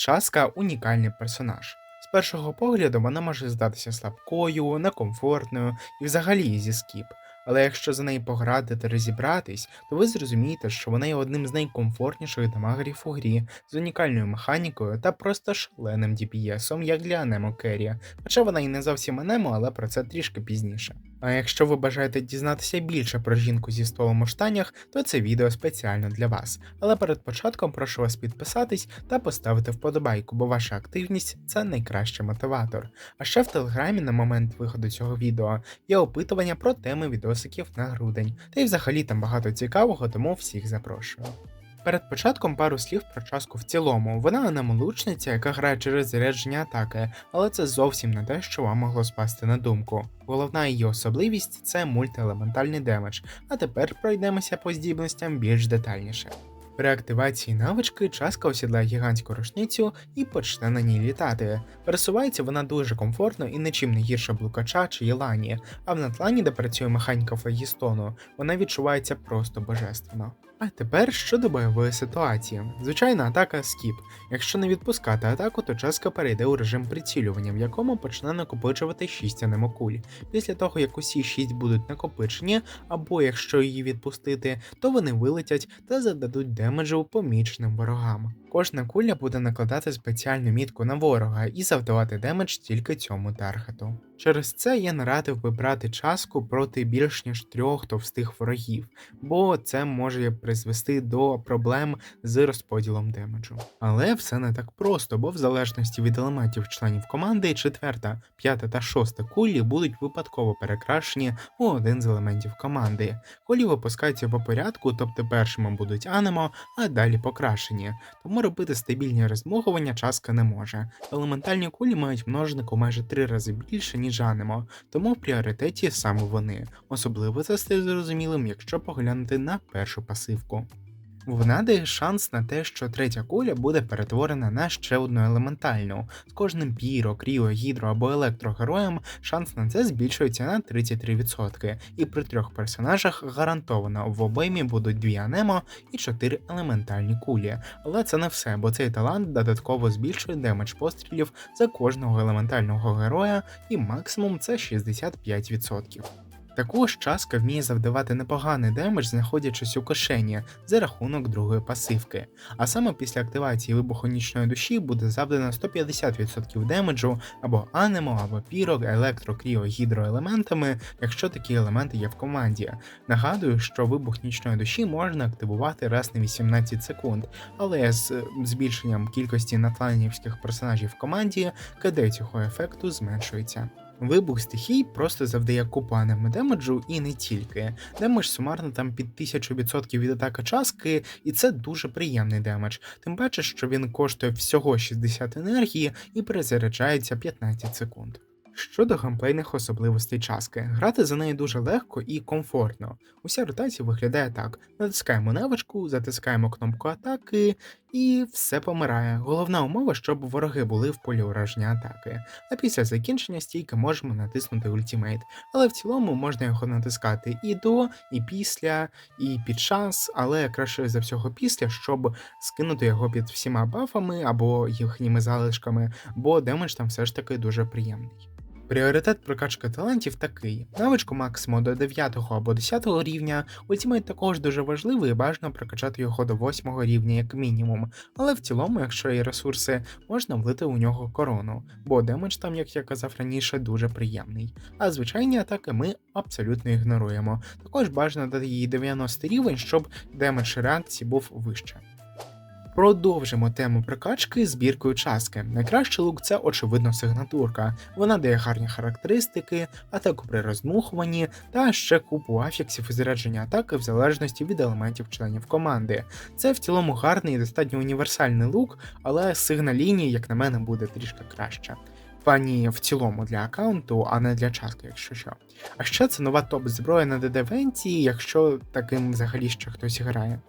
Часка унікальний персонаж. З першого погляду вона може здатися слабкою, некомфортною і взагалі зі скіп. Але якщо за неї пограти та розібратись, то ви зрозумієте, що вона є одним з найкомфортніших дамагерів у грі з унікальною механікою та просто шаленим DPS, як для Анемо Керрі. Хоча вона і не зовсім Анемо, але про це трішки пізніше. А якщо ви бажаєте дізнатися більше про жінку зі стволом у штанях, то це відео спеціально для вас. Але перед початком прошу вас підписатись та поставити вподобайку, бо ваша активність це найкращий мотиватор. А ще в телеграмі на момент виходу цього відео є опитування про теми відосиків на грудень, та й взагалі там багато цікавого, тому всіх запрошую. Перед початком пару слів про часку в цілому. Вона анемолучниця, яка грає через зарядження атаки, але це зовсім не те, що вам могло спасти на думку. Головна її особливість це мультиелементальний демедж, а тепер пройдемося по здібностям більш детальніше. При активації навички часка осідлає гігантську рушницю і почне на ній літати. Пересувається вона дуже комфортно і нічим не гірше блукача чи Єлані, а в Натлані, де працює механіка Флагістону, вона відчувається просто божественно. А тепер щодо бойової ситуації. Звичайна атака скіп. Якщо не відпускати атаку, то часка перейде у режим прицілювання, в якому почне накопичувати 6 анемокуль. Після того, як усі 6 будуть накопичені, або якщо її відпустити, то вони вилетять та зададуть демеджу помічним ворогам. Кожна куля буде накладати спеціальну мітку на ворога і завдавати демедж тільки цьому таргету. Через це я нарадив би брати часку проти більш ніж трьох товстих ворогів, бо це може призвести до проблем з розподілом демеджу. Але все не так просто, бо в залежності від елементів членів команди, четверта, п'ята та шоста кулі будуть випадково перекрашені у один з елементів команди. Кулі випускаються по порядку, тобто першими будуть анемо, а далі покрашені. Тому робити стабільні розмугування часка не може. Елементальні кулі мають множник у майже три рази більше, ніж анемо, тому в пріоритеті саме вони. Особливо це стає зрозумілим, якщо поглянути на першу пасивку. Вона дає шанс на те, що третя куля буде перетворена на ще одну елементальну. З кожним піро, кріо, гідро або електрогероєм шанс на це збільшується на 33%, і при трьох персонажах гарантовано в обоймі будуть дві анемо і чотири елементальні кулі. Але це не все, бо цей талант додатково збільшує демедж пострілів за кожного елементального героя, і максимум це 65%. Також часка вміє завдавати непоганий демедж, знаходячись у кишені за рахунок другої пасивки. А саме після активації вибуху нічної душі буде завдано 150% демеджу або анемо, або пірок, електро, кріо, гідроелементами, якщо такі елементи є в команді. Нагадую, що вибух нічної душі можна активувати раз на 18 секунд, але з збільшенням кількості натланівських персонажів в команді КД цього ефекту зменшується. Вибух стихій просто завдає купанами демеджу і не тільки. Демедж сумарно там під 1000% від атаки часки, і це дуже приємний демедж. Тим паче, що він коштує всього 60 енергії і перезаряджається 15 секунд. Щодо геймплейних особливостей часки, грати за нею дуже легко і комфортно. Уся ротація виглядає так: натискаємо навичку, затискаємо кнопку атаки, і все помирає. Головна умова, щоб вороги були в полі ураження атаки. А після закінчення стійки можемо натиснути ультимейт. Але в цілому можна його натискати і до, і після, і під час, але краще за всього після, щоб скинути його під всіма бафами або їхніми залишками, бо демедж там все ж таки дуже приємний. Пріоритет прокачки талантів такий: навичку максимум до 9 або 10 рівня, ультимейт також дуже важливий і бажано прокачати його до 8 рівня як мінімум, але в цілому, якщо є ресурси, можна влити у нього корону, бо демедж там, як я казав раніше, дуже приємний. А звичайні атаки ми абсолютно ігноруємо. Також бажано дати їй 90 рівень, щоб демедж реакції був вище. Продовжимо тему прокачки збіркою часки. Найкращий лук це очевидно сигнатурка. Вона дає гарні характеристики, атаку при роздмухуванні та ще купу афіксів і зарядження атаки в залежності від елементів членів команди. Це в цілому гарний і достатньо універсальний лук, але сигналінії, як на мене, буде трішки краще. Пані в цілому для аккаунту, а не для часки, якщо що. А ще це нова топ зброя на дедевенті, якщо таким взагалі ще хтось грає.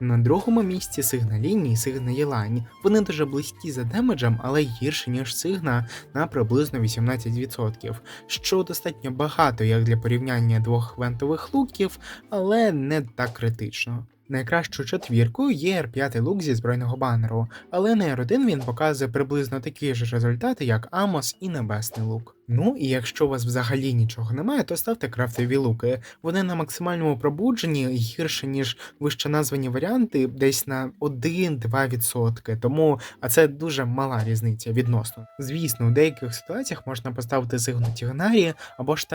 На другому місці Сигналіні і Сигна Єлань. Вони дуже близькі за демеджем, але гірші, ніж Сигна на приблизно 18%, що достатньо багато як для порівняння двох вентових луків, але не так критично. Найкращою четвіркою є R5 лук зі збройного банеру, але на R1 він показує приблизно такі ж результати, як Амос і Небесний лук. Ну і якщо у вас взагалі нічого немає, то ставте крафтові луки. Вони на максимальному пробудженні гірше, ніж вище названі варіанти, десь на 1-2%. Тому, а це дуже мала різниця відносно. Звісно, у деяких ситуаціях можна поставити сигнуті гнарі або ж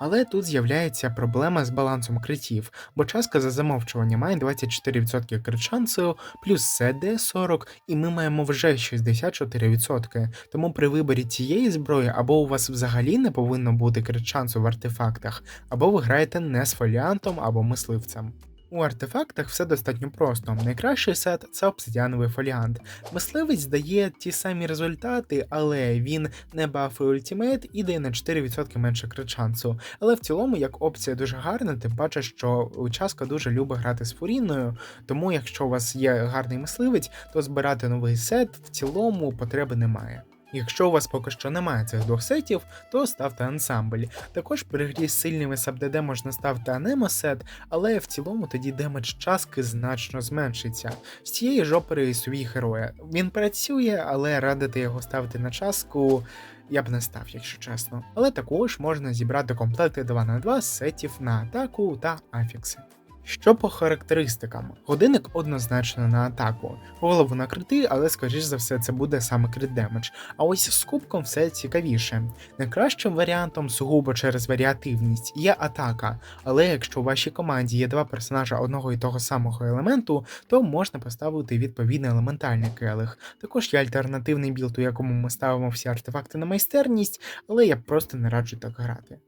але тут з'являється проблема з балансом критів, бо частка за замовчування має 24% крит шансу, плюс CD 40, і ми маємо вже 64%. Тому при виборі цієї зброї або у вас взагалі не повинно бути крит шансу в артефактах, або ви граєте не з фоліантом або мисливцем. У артефактах все достатньо просто. Найкращий сет це обсидіановий фоліант. Мисливець дає ті самі результати, але він не бафує ультимейт і дає на 4% менше крит шансу. Але в цілому, як опція дуже гарна, тим паче, що Часка дуже любить грати з фуріною, тому якщо у вас є гарний мисливець, то збирати новий сет в цілому потреби немає. Якщо у вас поки що немає цих двох сетів, то ставте ансамбль. Також при грі з сильними САБДД можна ставити анемо сет, але в цілому тоді демедж часки значно зменшиться. З цієї ж опери свій героя. Він працює, але радити його ставити на часку. Я б не став, якщо чесно. Але також можна зібрати комплекти 2 на 2 з сетів на атаку та афікси. Що по характеристикам? Годинник однозначно на атаку, голову на крити, але скоріш за все це буде саме крит демедж. А ось з кубком все цікавіше. Найкращим варіантом сугубо через варіативність є атака, але якщо у вашій команді є два персонажа одного і того самого елементу, то можна поставити відповідний елементальний келих. Також є альтернативний білд, у якому ми ставимо всі артефакти на майстерність, але я просто не раджу так грати.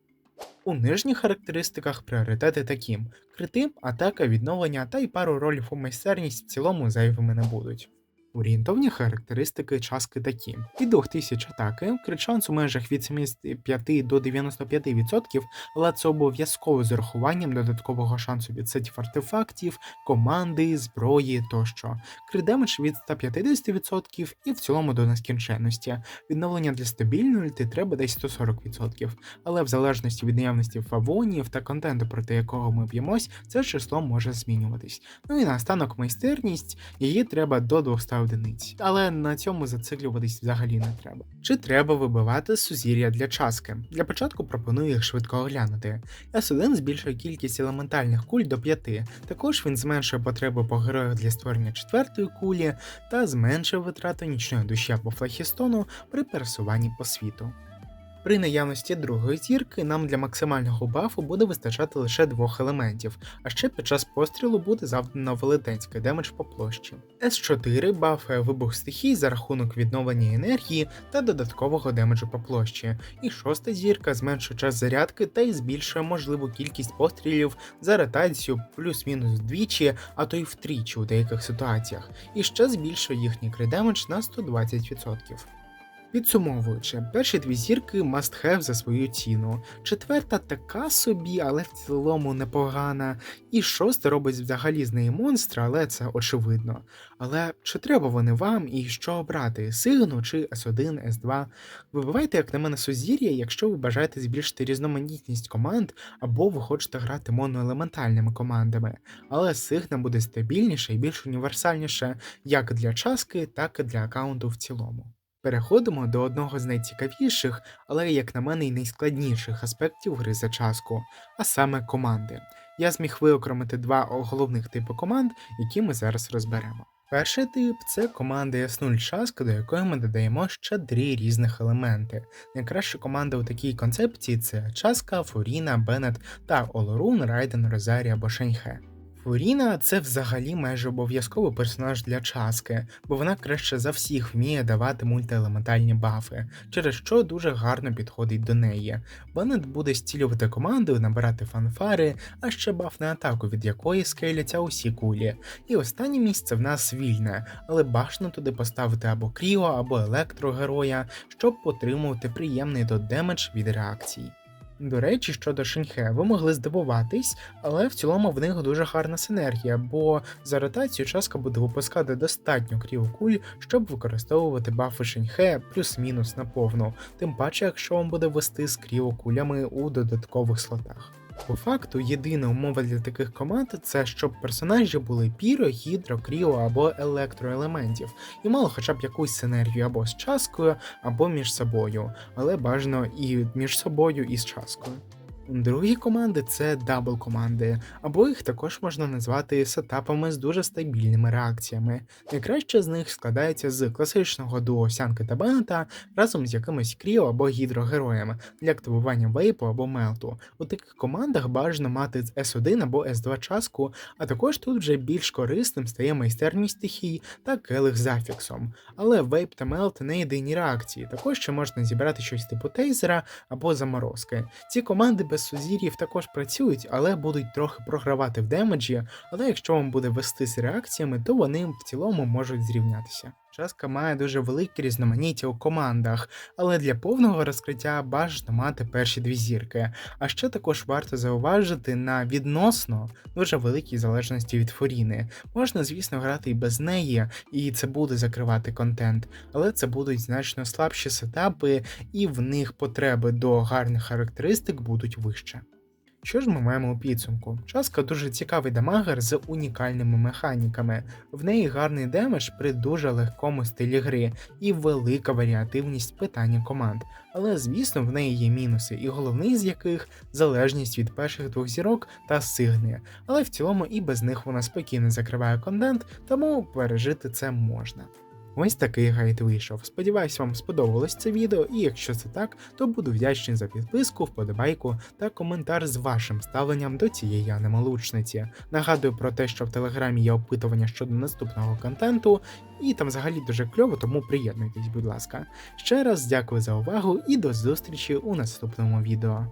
У нижніх характеристиках пріоритети такі: крити, атака, відновлення та й пару ролів у майстерність в цілому зайвими не будуть. Орієнтовні характеристики часки такі: від 2000 атаки, крит шанс у межах від 75 до 95%, але це обов'язково з урахуванням додаткового шансу від сетів артефактів, команди, зброї тощо. Крит демедж від 150% і в цілому до нескінченності. Відновлення для стабільної ульти треба десь 140%, але в залежності від наявності фавонів та контенту, проти якого ми б'ємось, це число може змінюватись. Ну і наостанок майстерність, її треба до 200 одиниць, але на цьому зациклюватись взагалі не треба. Чи треба вибивати сузір'я для часки? Для початку пропоную їх швидко оглянути. С1 збільшує кількість елементальних куль до 5, також він зменшує потребу по героях для створення четвертої кулі та зменшує витрату нічної душі або флахістону при пересуванні по світу. При наявності другої зірки нам для максимального бафу буде вистачати лише двох елементів, а ще під час пострілу буде завдано велетенський демедж по площі. С4 бафує вибух стихій за рахунок відновлення енергії та додаткового демеджу по площі, і шоста зірка зменшує час зарядки та й збільшує можливу кількість пострілів за ротацію плюс-мінус вдвічі, а то й втричі у деяких ситуаціях, і ще збільшує їхній кридемедж на 120%. Підсумовуючи, перші дві зірки must have за свою ціну, четверта така собі, але в цілому непогана, і шоста робить взагалі з неї монстра, але це очевидно. Але чи треба вони вам і що обрати Сигну чи S1, S2? Вибивайте, як на мене, сузір'я, якщо ви бажаєте збільшити різноманітність команд, або ви хочете грати моноелементальними командами, але Сигна буде стабільніше і більш універсальніше як для часки, так і для аккаунту в цілому. Переходимо до одного з найцікавіших, але, як на мене, й найскладніших аспектів гри за часку, а саме команди. Я зміг виокремити два головних типи команд, які ми зараз розберемо. Перший тип це команда S0 часка, до якої ми додаємо ще три різних елементи. Найкраща команда у такій концепції це часка, Фуріна, Беннет та Олорун, Райден, Розарі або Шеньхе. Фуріна це взагалі майже обов'язковий персонаж для часки, бо вона краще за всіх вміє давати мультиелементальні бафи, через що дуже гарно підходить до неї. Беннет буде стілювати команду, набирати фанфари, а ще баф на атаку, від якої скейляться усі кулі. І останнє місце в нас вільне, але бажано туди поставити або кріо, або електрогероя, щоб отримувати приємний дот демедж від реакцій. До речі, щодо Шеньхе, ви могли здивуватись, але в цілому в них дуже гарна синергія, бо за ротацію часка буде випускати достатньо кріокуль, щоб використовувати бафи Шеньхе плюс-мінус наповну, тим паче, якщо вам буде вести з кріокулями у додаткових слотах. По факту, єдина умова для таких команд це щоб персонажі були піро, гідро, кріо або електроелементів, і мали хоча б якусь синергію або з часкою, або між собою, але бажано і між собою, і з часткою. Другі команди це дабл команди, або їх також можна назвати сетапами з дуже стабільними реакціями. Найкраще з них складається з класичного дуо Сянки та Беннета разом з якимось кріо або гідрогероєм для активування вейпу або мелту. У таких командах бажано мати S1 або S2 частку, а також тут вже більш корисним стає майстерність стихій та келих з афіксом. Але вейп та мелт не єдині реакції, також ще можна зібрати щось типу тейзера або заморозки. Ці команди без сузір'їв також працюють, але будуть трохи програвати в демеджі, але якщо вам буде вести з реакціями, то вони в цілому можуть зрівнятися. Частка має дуже велике різноманіття у командах, але для повного розкриття бажано мати перші дві зірки. А ще також варто зауважити на відносно дуже великій залежності від форіни. Можна, звісно, грати і без неї, і це буде закривати контент, але це будуть значно слабші сетапи, і в них потреби до гарних характеристик будуть вище. Що ж ми маємо у підсумку? Частка дуже цікавий дамагер з унікальними механіками. В неї гарний демедж при дуже легкому стилі гри і велика варіативність питання команд. Але звісно, в неї є мінуси, і головний з яких залежність від перших двох зірок та сигни. Але в цілому і без них вона спокійно закриває контент, тому пережити це можна. Ось такий гайд вийшов. Сподіваюсь, вам сподобалось це відео, і якщо це так, то буду вдячний за підписку, вподобайку та коментар з вашим ставленням до цієї анемолучниці. Нагадую про те, що в телеграмі є опитування щодо наступного контенту, і там взагалі дуже кльово, тому приєднуйтесь, будь ласка. Ще раз дякую за увагу і до зустрічі у наступному відео.